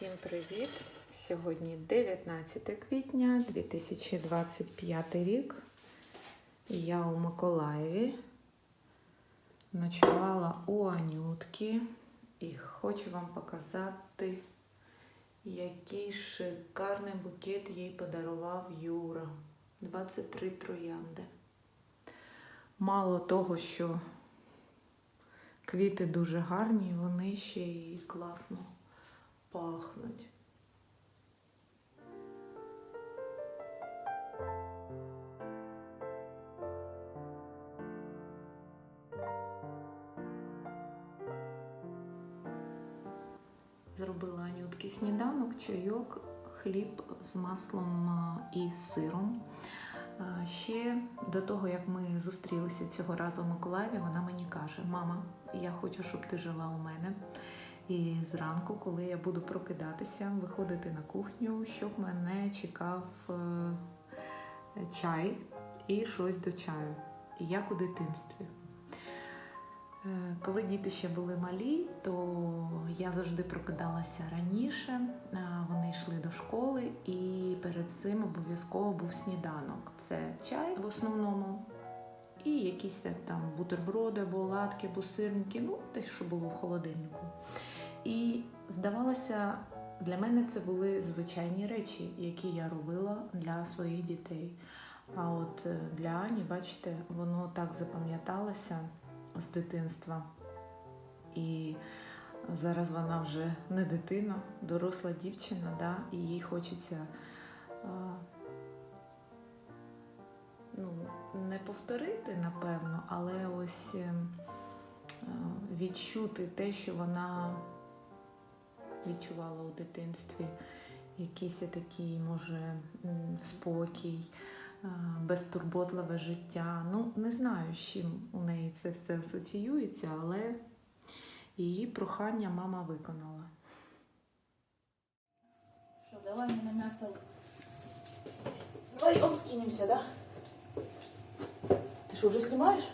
Всім привіт! Сьогодні 19 квітня 2025 рік. Я у Миколаєві ночувала у Анютки і хочу вам показати, який шикарний букет їй подарував Юра. 23 троянди. Мало того, що квіти дуже гарні, вони ще й класно пахнуть. Зробила Анютки сніданок, чайок, хліб з маслом і сиром. Ще до того, як ми зустрілися цього разу в Миколаєві, вона мені каже: Мама, я хочу, щоб ти жила у мене. І зранку, коли я буду прокидатися, виходити на кухню, щоб мене чекав е, чай і щось до чаю, як у дитинстві. Е, Коли діти ще були малі, то я завжди прокидалася раніше. е, Вони йшли до школи, і перед цим обов'язково був сніданок. Це чай в основному, і якісь там бутерброди, або оладки, або сирники, ну те, що було в холодильнику. І здавалося, для мене це були звичайні речі, які я робила для своїх дітей. А от е, для Ані, бачите, воно так запам'яталося з дитинства. І зараз вона вже не дитина, доросла дівчина, да, і їй хочеться ну, не повторити, напевно, але ось ем, відчути те, що вона відчувала у дитинстві, якийсь такий, може, спокій, безтурботливе життя. Ну, не знаю, з чим у неї це все асоціюється, але її прохання мама виконала. Что, давай мне на мясо. Вдвоем скинемся, да? Ты что, уже снимаешь?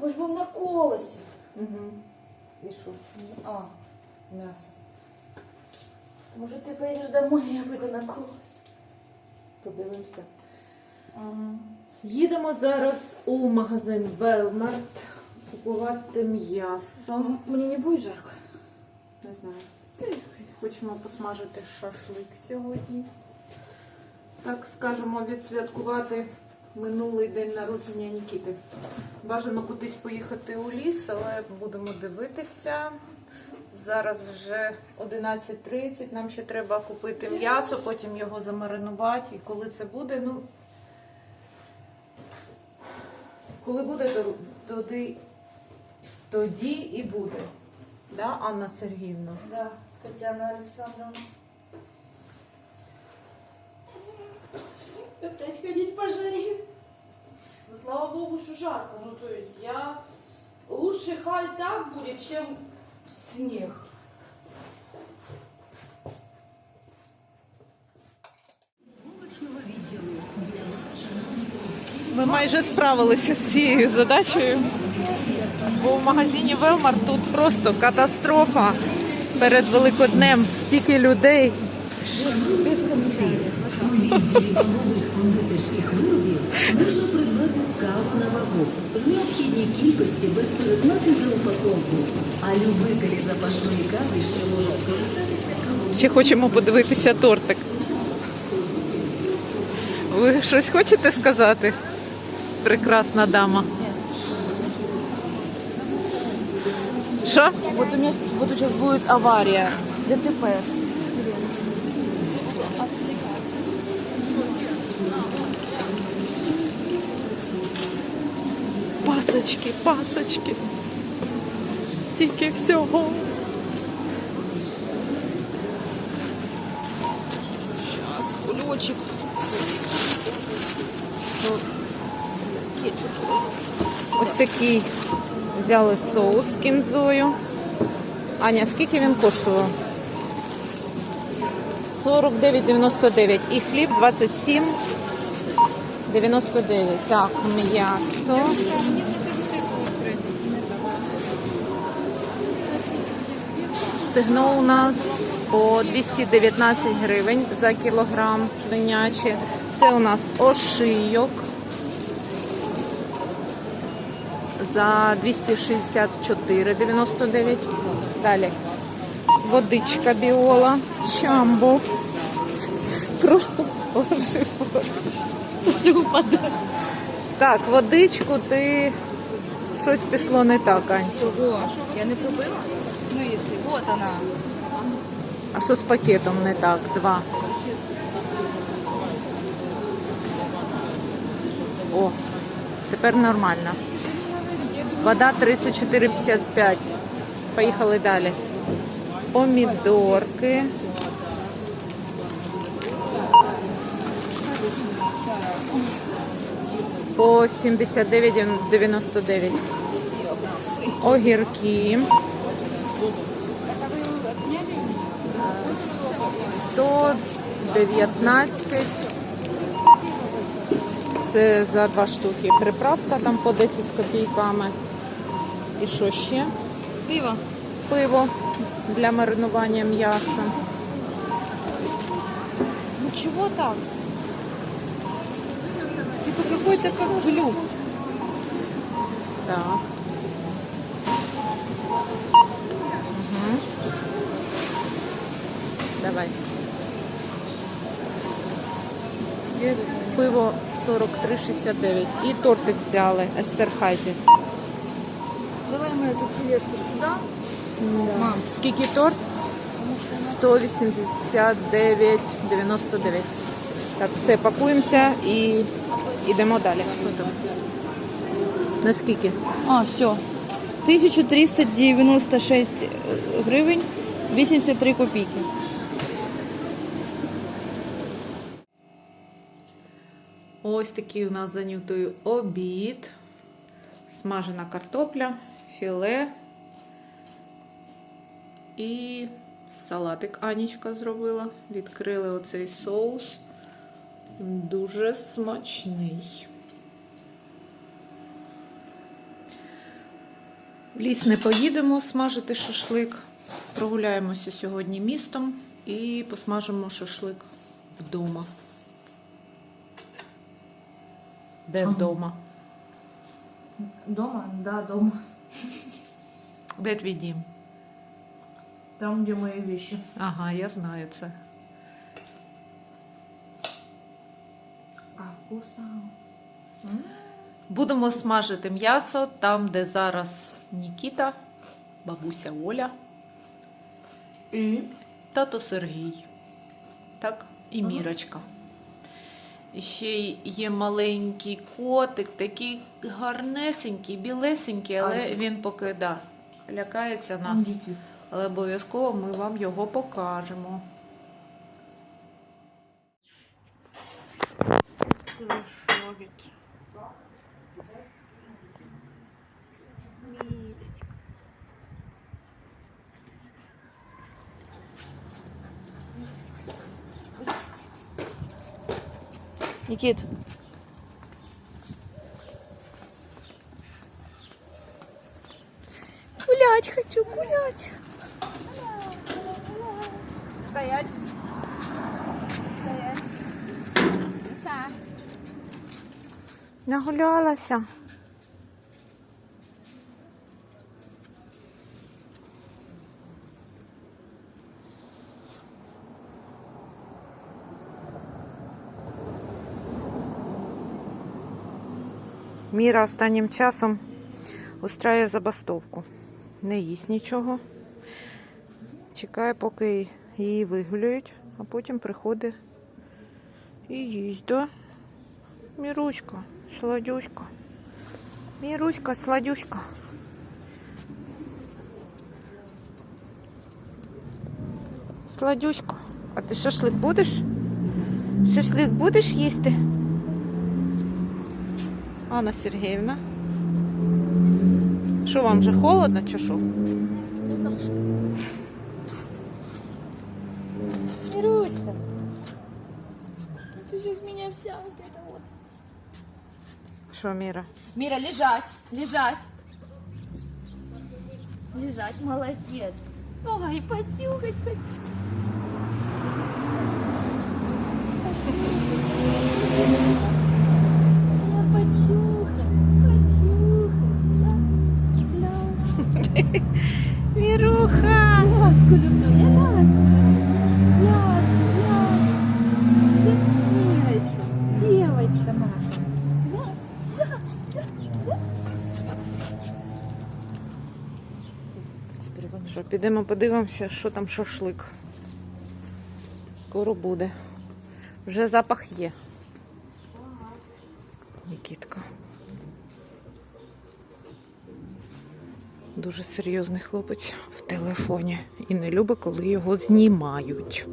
Мы ж будем на колосе. Угу. І що? А, мясо. Может, ты поедешь домой, я буду на колос. Подивимося. Ага. Їдемо зараз у магазин Велмарт купувати м'ясо. Мне не будет жарко. Не знаю. Хочемо посмажити шашлик сьогодні. Так скажемо, відсвяткувати минулий день народження Нікіти. Бажано кудись поїхати у ліс, але будемо дивитися. Зараз вже 11.30, нам ще треба купити м'ясо, потім його замаринувати. І коли це буде, ну. Коли буде, то тоді, тоді і буде. Да, Анна Сергіївна? Да, Татьяна Александровна. Опять ходить по жаре. Ну, слава богу, что жарко. Ну, то есть я... Лучше хай так будет, чем снег. Ми майже справилися з цією задачею. Бо в магазині Велмар тут просто катастрофа перед Великоднем. Стільки людей. Нових кондитерських виробів можна придбати каву на вагу в необхідній кількості без переплати за упаковку. А любителі запашної кави ще можуть скористатися кавою. Ще хочемо подивитися тортик. Ви щось хочете сказати? Прекрасна дама. Що? Вот у меня вот сейчас будет авария. ДТП. Пасочки, пасочки. Стільки всього. Сейчас, кулечек. Кетчуп. Ось такий взяли соус з кінзою. Аня, скільки він коштував? 49,99. І хліб 99. Так, м'ясо. Стегно у нас по 219 гривень за кілограм свинячі. Це у нас ошийок за 264,99. Далі. Водичка біола, чамбо. Просто положив водичку. Все впаде. Так, водичку ти щось пішло не так, Ань. Чого? Я не пробила? В смислі? Вот вона. А що з пакетом не так? Два. О, тепер нормально. Вода 34,55. Поїхали далі. Помідорки. По 79,99. Огірки. 119. Це за два штуки. Приправка там по 10 з копійками. І що ще? Пиво. Пиво для маринування м'яса. Ну чего так? Типа какой-то как глюк. Так. Угу. Давай. Пиво 43,69. І тортик взяли Естерхазі. Давай мы эту тележку сюда. Мам, Скільки торт? 189,99. Так, все, пакуємося і йдемо далі. Що там? Наскільки? А, все. 1396 гривень 83 копійки. Ось такий у нас за Нютою обід. Смажена картопля, філе і салатик Анічка зробила. Відкрили оцей соус. Дуже смачний. В ліс не поїдемо смажити шашлик. Прогуляємося сьогодні містом і посмажимо шашлик вдома. Де вдома? Дома? Да, дома. Де твій дім? Там, где мои вещи. Ага, я знаю це. А, вкусно. Будемо смажити м'ясо там, де зараз Нікіта, бабуся Оля, И? тато Сергій. Так, і Мірочка. І ще є маленький котик, такий гарнесенький, білесенький, але він поки да, лякається нас. Але обов'язково ми вам його покажемо. хорошо Никит. Гулять хочу, гулять. Стоять. Нагулялася. Міра останнім часом устраює забастовку. Не їсть нічого. Чекає, поки її вигулюють, а потім приходить і їсть, да? Міруська, сладюшка. Міруська, сладюшка. Сладюшка. А ти шашлик будеш? Шашлик будеш їсти? Анна Сергіївна. Що вам вже холодно чи що? Мируська. Ты сейчас меня вся вот это вот. Що, Міра? Мира, лежать, лежать. Лежать, молодец. Ой, потюхать хоть. Підемо подивимося, що там шашлик. Скоро буде. Вже запах є. Нікітка. Дуже серйозний хлопець в телефоні і не любить, коли його знімають.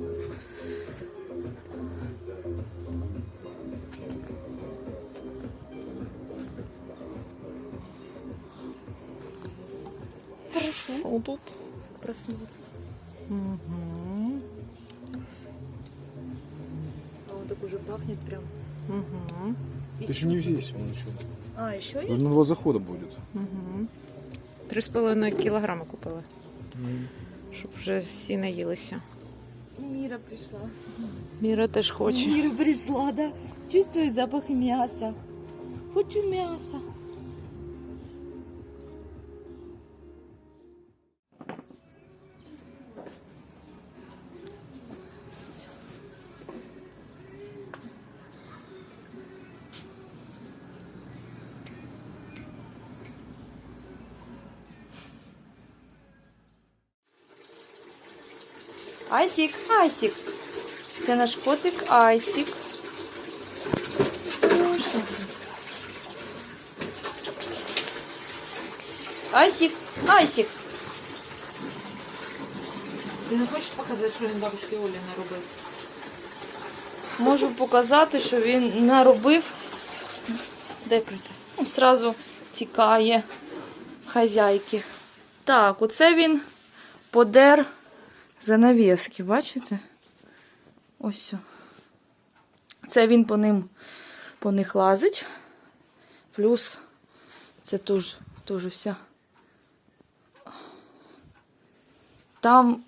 Хорошо. Отут. Просмотр. Угу. А он так уже пахнет прям. Угу. Ты еще не здесь, он еще. А, еще есть? Одного захода будет. Угу. Три з половиною кілограми купили, щоб вже всі наїлися. И Мира пришла. Міра теж хоче. Мира пришла, да. Чувствую запах мяса. Хочу мяса. Айсік, Айсік. Це наш котик Айсік. Айсік, Айсік. Ти не хочеш показати, що він бабушки Олі наробив? Можу показати, що він наробив. Де прийти? Ну, Сразу тікає хазяйки. Так, оце він подер занавіски, бачите? Ось. Це він по ним по них лазить. Плюс це теж, теж вся. Там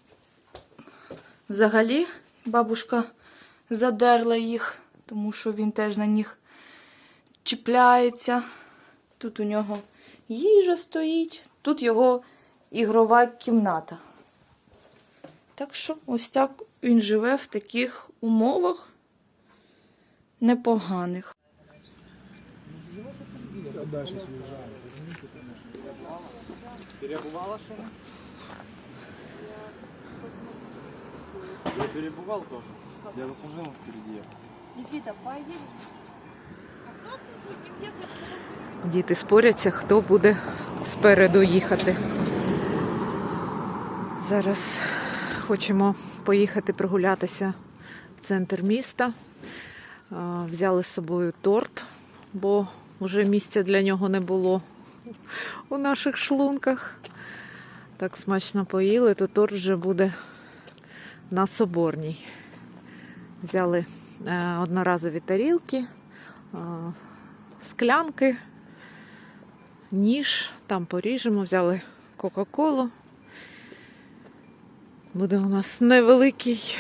взагалі бабушка задерла їх, тому що він теж на них чіпляється. Тут у нього їжа стоїть, тут його ігрова кімната. Так що ось так він живе в таких умовах непоганих. Перебывала что Я перебывал тоже. Я заслужил впереди. Никита, поедем. Діти споряться, хто буде спереду їхати. Зараз хочемо поїхати прогулятися в центр міста. Взяли з собою торт, бо вже місця для нього не було у наших шлунках. Так смачно поїли, то торт вже буде на соборній. Взяли е, одноразові тарілки, е, склянки ніж, там поріжемо, взяли Кока-Колу. Буде у нас невеликий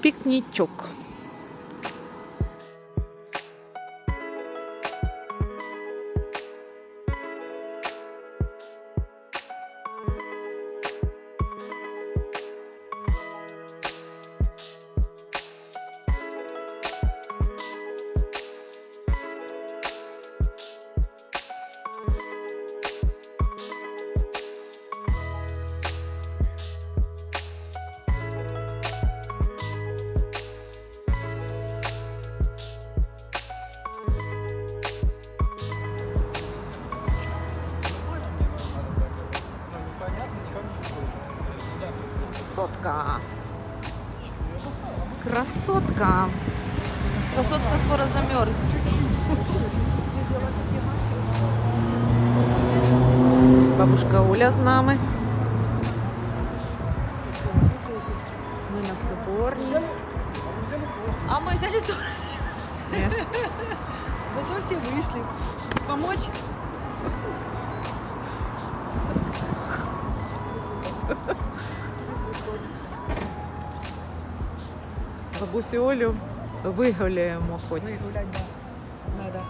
пікнічок. Красотка. Красотка. Красотка скоро замерзнет. Бабушка Оля з нами. Ми на Соборній. А мы взяли. Ні. Зато все вышли. Помочь? Бабусю Олю вигуляємо хоч. Выгулять, да. Надо.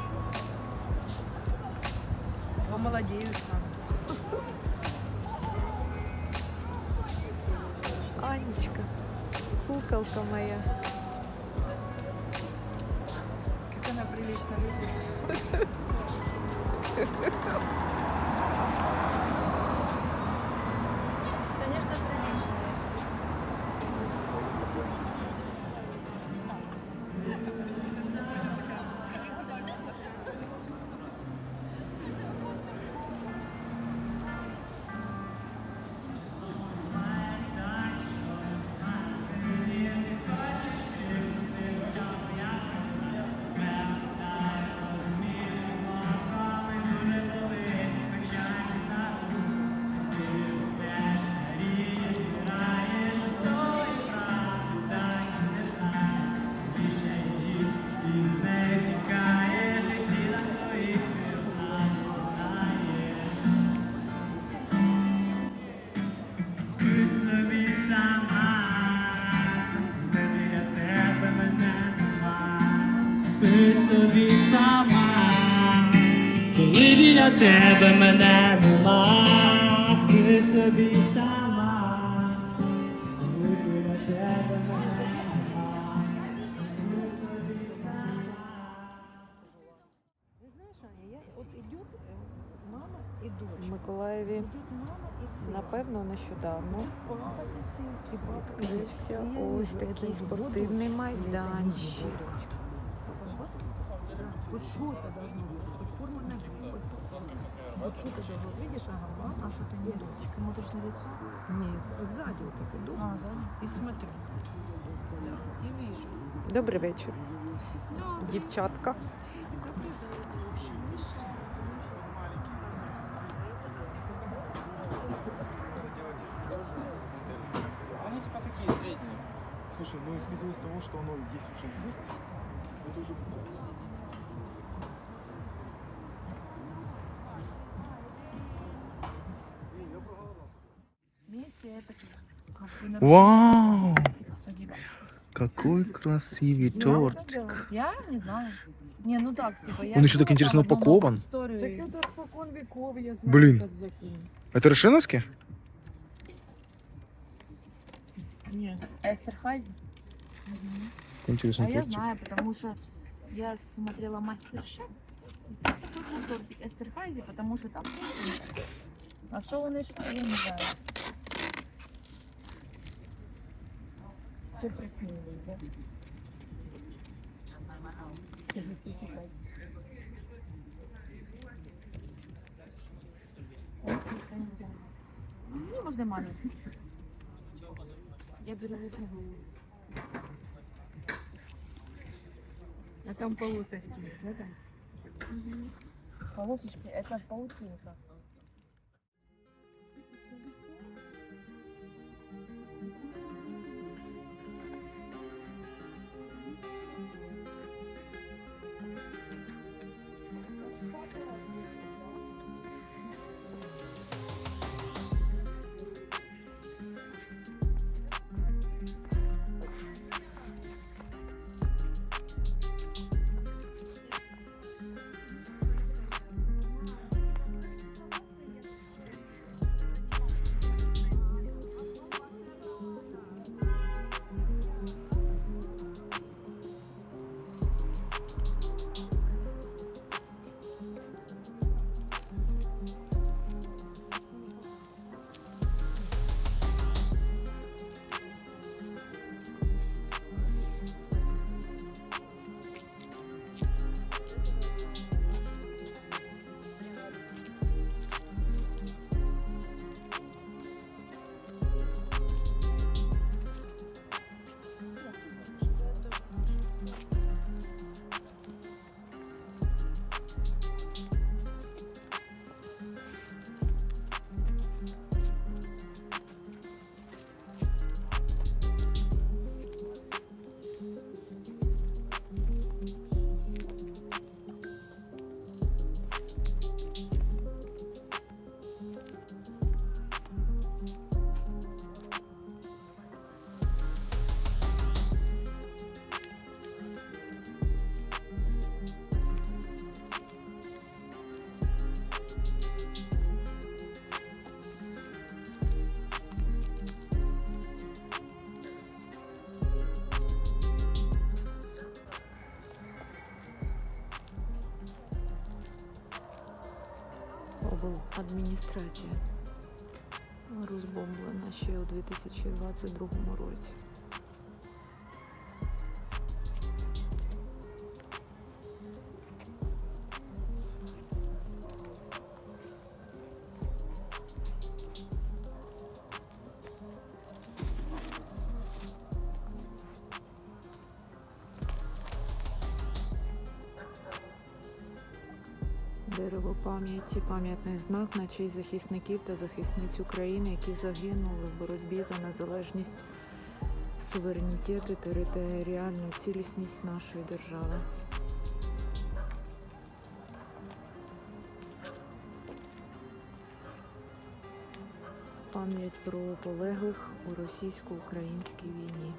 Помолодеют там. Анечка, куколка моя. Как она прилично выглядит. тебе мене нема, спи собі сама, коли біля тебе мене нема, спи собі сама. Ты знаешь, Аня, я, вот идет мама и дочь. В Миколаєві, Идет мама и сын. напевно, нещодавно Папа и сын. И папа и дочь. відкрився И я ось вижу, это такий его спортивний дочь, или это его майданчик. дочь. Вот, да, вот вот что это должно быть? Видишь, ага, мама. А что ты не смотришь на лицо? Нет, сзади вот так иду. А, сзади. И смотрю. Да, и вижу. Добрий вечір, Да, дівчатка. добрый вечер. Вообще, мы сейчас Они типа такие средние. Слушай, ну исходя из того, что оно есть уже есть, это уже Вау! Какой красивый тортик. Я не знаю. Не, ну так, типа, я Он еще так интересно упакован. Так это спокон веков, я знаю, Блин. как закинь. Это Решеновский? Нет. Эстерхайзи. А Интересный я тортик. знаю, потому что я смотрела мастер-шеф. и там такой был тортик Эстерхайзи, потому что там. А что он еще, я не знаю. Ну, можно маленький. Я беру весновую. А там полосочки есть, да, там? Полосочки, это паутинка. Адміністрація розбомблена ще у 2022 році. Пам'яті, пам'ятний знак на честь захисників та захисниць України, які загинули в боротьбі за незалежність, суверенітет і територіальну цілісність нашої держави. Пам'ять про полеглих у російсько-українській війні.